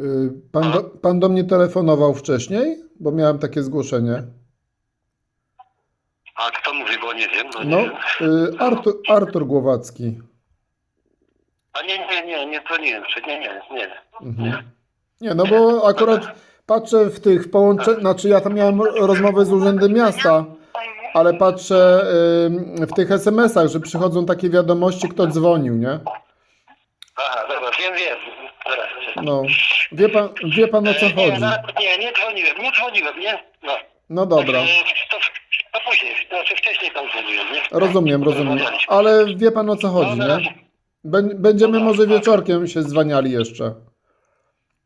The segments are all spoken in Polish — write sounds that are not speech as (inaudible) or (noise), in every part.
Y, Pan do, pan do mnie telefonował wcześniej, bo miałem takie zgłoszenie. A kto mówi, bo nie wiem. No, No, nie wiem. y, Artur, Artur Głowacki. A nie, nie, nie, nie dzwoniłem. czy- Nie, nie, nie. Mhm. Nie, no bo akurat patrzę w tych połączeniach, znaczy ja tam miałem rozmowę z Urzędem Miasta, ale patrzę y, w tych SMS-ach, że przychodzą takie wiadomości, kto dzwonił, nie? Aha, dobra, wiem, wiem. No, wie pan, wie pan o co Nie, chodzi. no, nie, nie dzwoniłem, nie dzwoniłem, nie? No. No dobra, To, to później, znaczy wcześniej tam dzwoniłem, nie? rozumiem, rozumiem, ale wie pan o co chodzi, nie? Bę- Będziemy może wieczorkiem się zwaniali jeszcze.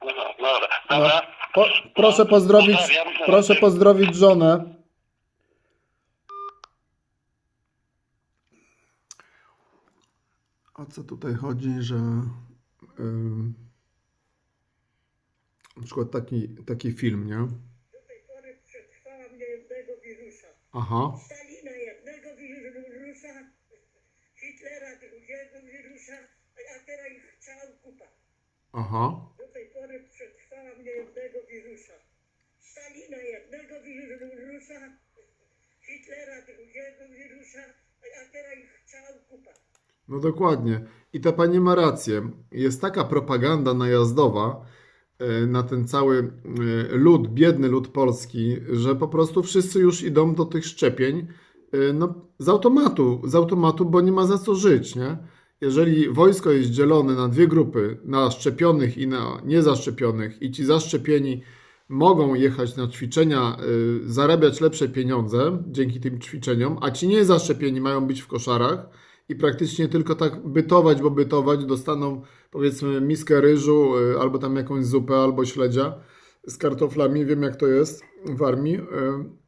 No, no, dobra, dobra. Po, proszę pozdrowić, proszę pozdrowić żonę. O co tutaj chodzi, że ym, na przykład taki, taki film, nie? Do tej pory przetrwałam niejednego wirusa. Aha, Stalina jednego wirusa, Hitlera drugiego wirusa, a teraz ich cała kupa. aha. Do tej pory przetrwałam niejednego wirusa. Stalina jednego wirusa, Hitlera drugiego wirusa, a teraz ich cała kupa. No dokładnie. I ta pani ma rację. Jest taka propaganda najazdowa na ten cały e, lud, biedny lud polski, że po prostu wszyscy już idą do tych szczepień e, no, z automatu, z automatu, bo nie ma za co żyć, nie? Jeżeli wojsko jest dzielone na dwie grupy, na szczepionych i na niezaszczepionych, i ci zaszczepieni mogą jechać na ćwiczenia, zarabiać lepsze pieniądze dzięki tym ćwiczeniom, a ci niezaszczepieni mają być w koszarach i praktycznie tylko tak bytować, bo bytować, dostaną powiedzmy miskę ryżu y, albo tam jakąś zupę, albo śledzia z kartoflami, wiem jak to jest w armii, y,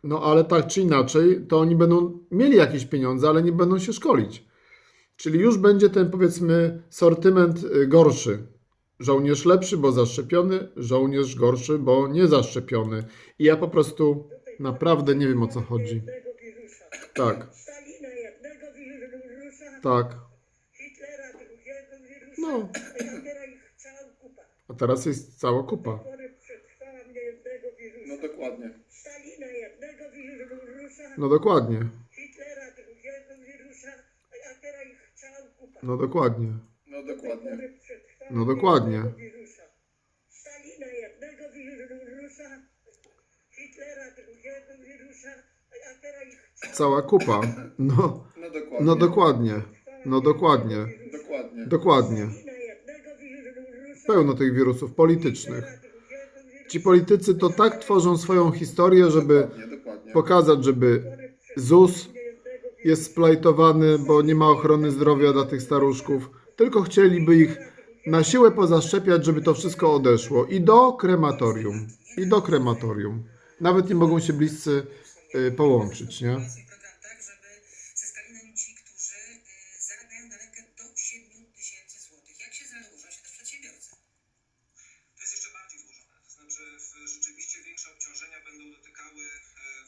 no ale tak czy inaczej, to oni będą mieli jakieś pieniądze, ale nie będą się szkolić. Czyli już będzie ten powiedzmy sortyment y, gorszy. Żołnierz lepszy, bo zaszczepiony, żołnierz gorszy, bo niezaszczepiony. I ja po prostu naprawdę nie wiem o co chodzi. Tak, tak. No. a teraz ich cała kupa. A teraz jest cała kupa. No dokładnie. Stalina jednego wirusa, No dokładnie. Hitlera drugiego wirusa, a teraz ich cała kupa. No dokładnie. No dokładnie. No dokładnie. Stalina jednego wirusa, Hitlera drugiego wirusa, a teraz ich Cała kupa. No, No dokładnie. no dokładnie. No dokładnie. Dokładnie. Dokładnie. Pełno tych wirusów politycznych. Ci politycy to tak tworzą swoją historię, żeby Dokładnie, dokładnie. pokazać, żeby ZUS jest splajtowany, bo nie ma ochrony zdrowia dla tych staruszków. Tylko chcieliby ich na siłę pozaszczepiać, żeby to wszystko odeszło. I do krematorium. I do krematorium. Nawet nie mogą się bliscy y, połączyć, nie?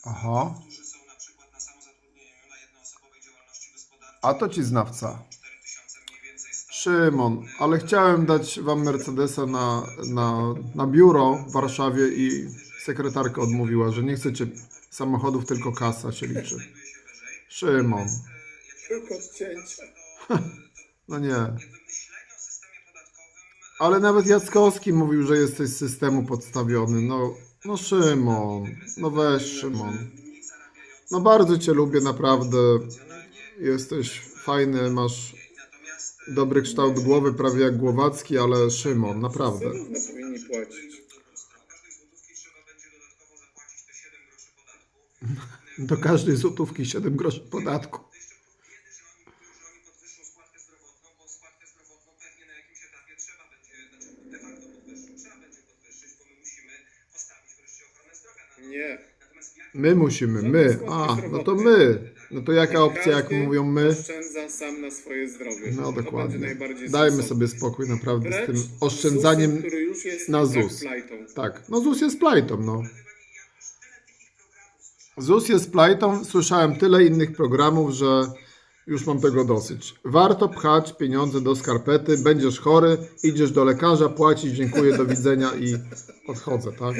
Gospodarczej. A to ci znawca. 4000 mniej więcej stąd. Szymon, ale chciałem dać wam Mercedesa na, na, na biuro w Warszawie i sekretarka odmówiła, że nie chcecie samochodów, tylko kasa się liczy. Szymon, Tylko odcięcia. (laughs) no nie. Myślenie o systemie podatkowym Ale nawet Jackowski mówił, że jesteś z systemu podstawiony. No, no Szymon, no weź Szymon. No bardzo cię lubię, naprawdę. Jesteś fajny, masz dobry kształt głowy, prawie jak Głowacki, ale Szymon, naprawdę. Równo powinni płacić. każdej złotówki trzeba będzie dodatkowo zapłacić te 7 groszy podatku. Do każdej złotówki 7 groszy podatku. Nie. My musimy, my. A, no to my. No to jaka opcja, jak mówią my? Oszczędza sam na swoje zdrowie. No dokładnie. Dajmy sobie spokój naprawdę z tym oszczędzaniem na ZUS. Tak, no ZUS jest plajtą, no. ZUS jest plajtą, słyszałem tyle innych programów, że Już mam tego dosyć. Warto pchać pieniądze do skarpety, będziesz chory, idziesz do lekarza, płacisz, dziękuję, do widzenia i odchodzę, tak?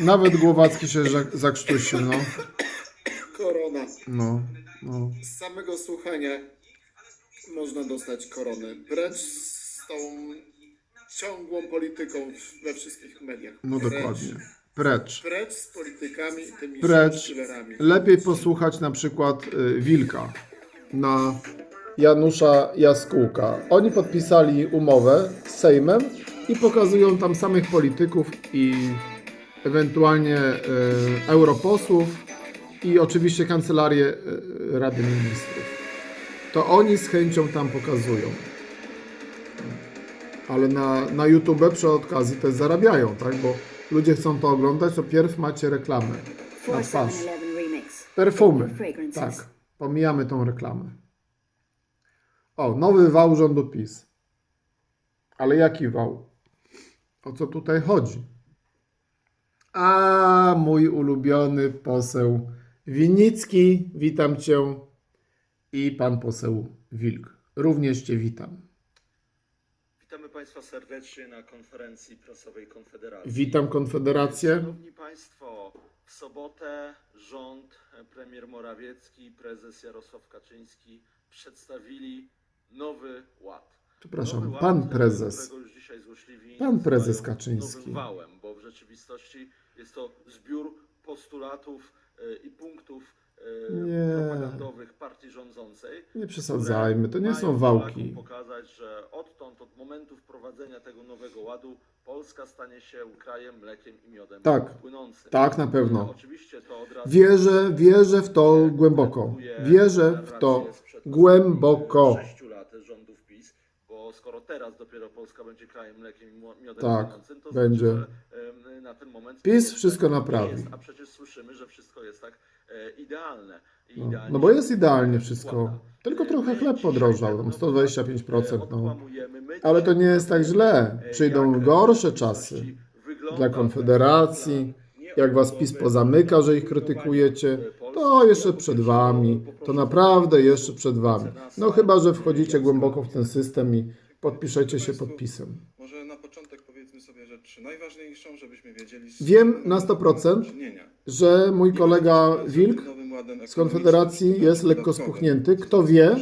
Nawet Głowacki się za- zakrztusił, no. Korona. No, no. Z samego słuchania można dostać koronę. Precz z tą ciągłą polityką we wszystkich mediach. No Precz. dokładnie. Precz. Precz z politykami i tymi Precz. Lepiej posłuchać na przykład y, Wilka na Janusza Jaskółka. Oni podpisali umowę z Sejmem i pokazują tam samych polityków i ewentualnie y, europosłów i oczywiście kancelarię y, Rady Ministrów. To oni z chęcią tam pokazują. Ale na, na YouTube przy okazji też zarabiają, tak? Bo ludzie chcą to oglądać, to pierw macie reklamę na twarz. 4711 Remix. Perfumy. Tak, pomijamy tą reklamę. O, nowy wał rządu PiS. Ale jaki wał? O co tutaj chodzi? A, mój ulubiony poseł Winnicki, witam cię. I pan poseł Wilk. Również cię witam. Witamy Państwa serdecznie na konferencji prasowej Konfederacji. Witam Konfederację. Szanowni Państwo, w sobotę rząd, premier Morawiecki, prezes Jarosław Kaczyński przedstawili nowy ład. Przepraszam, pan prezes. Pan prezes Kaczyński. Wałem, bo w rzeczywistości jest to zbiór postulatów e, i punktów e, Nie. propagandowych partii rządzącej. Nie przesadzajmy, to nie są wałki. pokazać, że odtąd, od momentu wprowadzenia tego nowego ładu, Polska stanie się krajem mlekiem i miodem Tak. płynącym. Tak, na pewno. Razu Wierzę, wierzę w to głęboko. Wierzę w to głęboko. 6 lat rządów PiS, bo skoro teraz dopiero Polska będzie krajem mlekiem i miodem Tak, płynącym, to będzie. znaczy, że em, na ten moment PiS wszystko nie naprawi. Jest, a przecież słyszymy, że wszystko jest tak e, idealne. I No, idealnie no bo jest idealnie wszystko. Tylko E, trochę chleb podrożał, ten tam nowy ład, 125%. e, No. Ale to nie jest tak źle. e, Przyjdą gorsze czasy. Dla Konfederacji. Jak was PiS pozamyka, że ich krytykujecie, to jeszcze przed wami. To naprawdę jeszcze przed wami. No chyba, że wchodzicie głęboko w ten system i podpiszecie się podpisem. Może na początek powiedzmy sobie rzecz najważniejszą, żebyśmy wiedzieli. Wiem na mamy 100%, do czynienia. że mój kolega Wilk z Konfederacji jest lekko spuchnięty. Kto wie,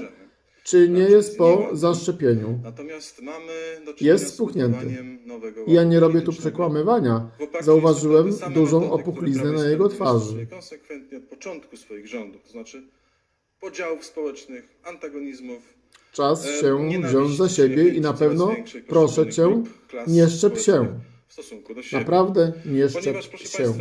czy nie jest po zaszczepieniu. Natomiast mamy do czynienia Jest spuchnięty. I ja nie robię tu przekłamywania. Zauważyłem dużą opuchliznę na jego twarzy. Konsekwentnie od początku swoich rządów, to znaczy podziałów społecznych, antagonizmów, Czas e, się wziąć za siebie i na pewno proszę cię, nie szczep się. Naprawdę nie szczep się.